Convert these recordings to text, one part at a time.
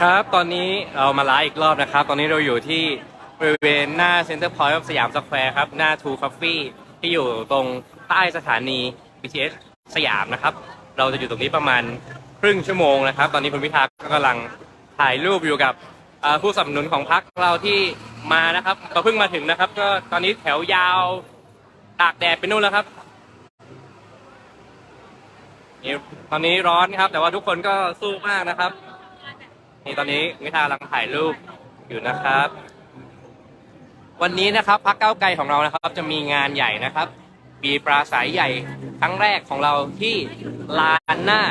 ครับ ตอนนี้เรามาไลฟ์อีกรอบนะครับ ตอนนี้เราอยู่ที่บริเวณหน้า Center Point of สยามสแควร์ครับ หน้า Two Coffee ที่อยู่ตรงใต้สถานี BTS สยามนะครับ เราจะอยู่ตรงนี้ประมาณครึ่งชั่วโมงนะครับ ตอนนี้คุณพิธาก็กำลังถ่ายรูปอยู่กับเอ่อผู้สนับสนุนของพรรคเราที่มานะครับเราเพิ่งมาถึงนะครับ ก็ตอนนี้แถวยาวตากแดดไปนู่นแล้วครับ นี่ตอนนี้ร้อนครับ แต่ว่าทุกคนก็สู้มากนะครับ นี่ตอนนี้มิทากำลังถ่ายรูปอยู่นะครับ วันนี้นะครับพักเก้าวไกลของเรานะครับ จะมีงานใหญ่นะครับมีปราศัยใหญ่ครั้งแรกของเราที่ลานหน้า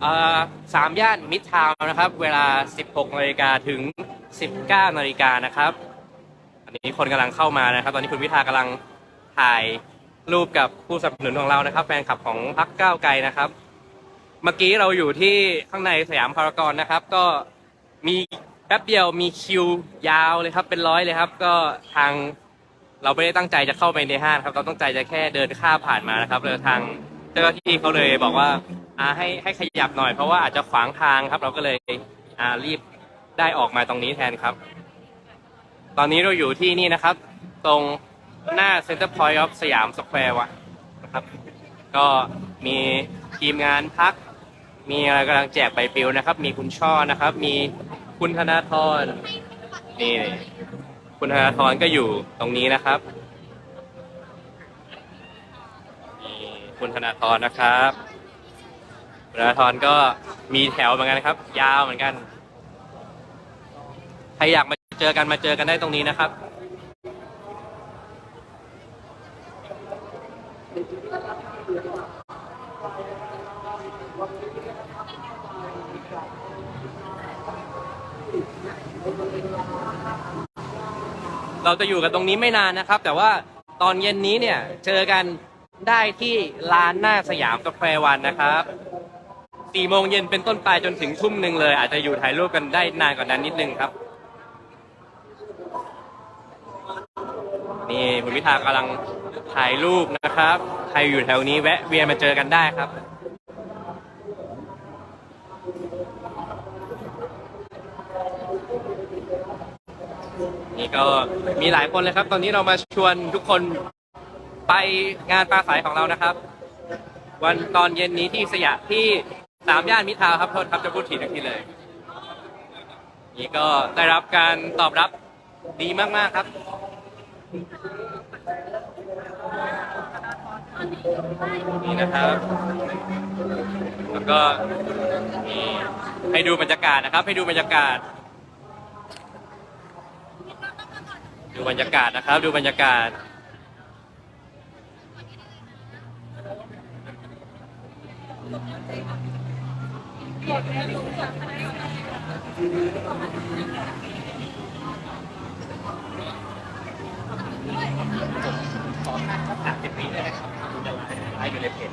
เอ่อสามย่านมิตรทาวน์นะครับ เวลา 16นาฬิกาถึง 19นาฬิกานะครับ อันนี้คนกำลังเข้ามานะครับ ตอนนี้คุณพิธากำลังถ่ายรูปกับผู้สนับสนุนของเรานะครับ แฟนคลับของพักก้าวไกลนะครับ เมื่อกี้เราอยู่ที่ข้างในสยามพารากอนนะครับ ก็มีแป๊บเดียวมีคิวยาวเลยครับ เป็นร้อยเลยครับ ก็ทางเราไม่ได้ตั้งใจจะเข้าไปในห้างครับ เราตั้งใจจะแค่เดินข้ามผ่านมานะครับเลยทางเจ้าหน้าที่เขาเลยบอกว่าอ่าให้ให้ขยับหน่อยเพราะว่าอาจจะขวางทางครับ เราก็เลยอ่ารีบได้ออกมาตรงนี้แทนครับ ตอนนี้เราอยู่ที่นี่นะครับ ตรงหน้า Center Point of สยามสแควร์วะนะครับ ก็ มีทีมงานพัก มีอะไรกำลังแจกใบปลิวนะครับ มีคุณช่อนะครับ มีคุณธนาธรนี่คุณธนาธรก็อยู่ตรงนี้นะครับนี่คุณธนาธรนะครับคุณธนาธรก็มีแถวเหมือนกันครับ ยาวเหมือนกัน ใครอยากมาเจอกันมาเจอกันได้ตรงนี้นะครับ เราจะอยู่กันตรงนี้ไม่นานนะครับ แต่ว่าตอนเย็นนี้เนี่ยเจอกันได้ที่ลานหน้าสยามสแควร์วันนะครับสี่โมงเย็นเป็นต้นไปจนถึงทุ่มหนึ่งเลย อาจจะอยู่ถ่ายรูปกันได้นานกว่านั้นนิดนึงครับ นี่คุณพิธากำลังถ่ายรูปนะครับ ใครอยู่แถวนี้แวะเวียนมาเจอกันได้ครับ ก็มีหลายคนเลยครับ ตอนนี้เรามาชวนทุกคนไปงานปลาใสของเรานะครับ วันตอนเย็นนี้ที่สยามที่สามย่านมิตรทาวน์ครับโทษครับจะพูดถี่ทุกทีเลย นี่ก็ได้รับการตอบรับดีมากๆครับนี่นะครับ แล้วก็นี่ให้ดูบรรยากาศนะครับ ให้ดูบรรยากาศ ดูบรรยากาศนะครับ ดูบรรยากาศ ขอค่าสักสามสิบปีได้ไหมครับคุณจะไลฟ์อยู่ในเพจ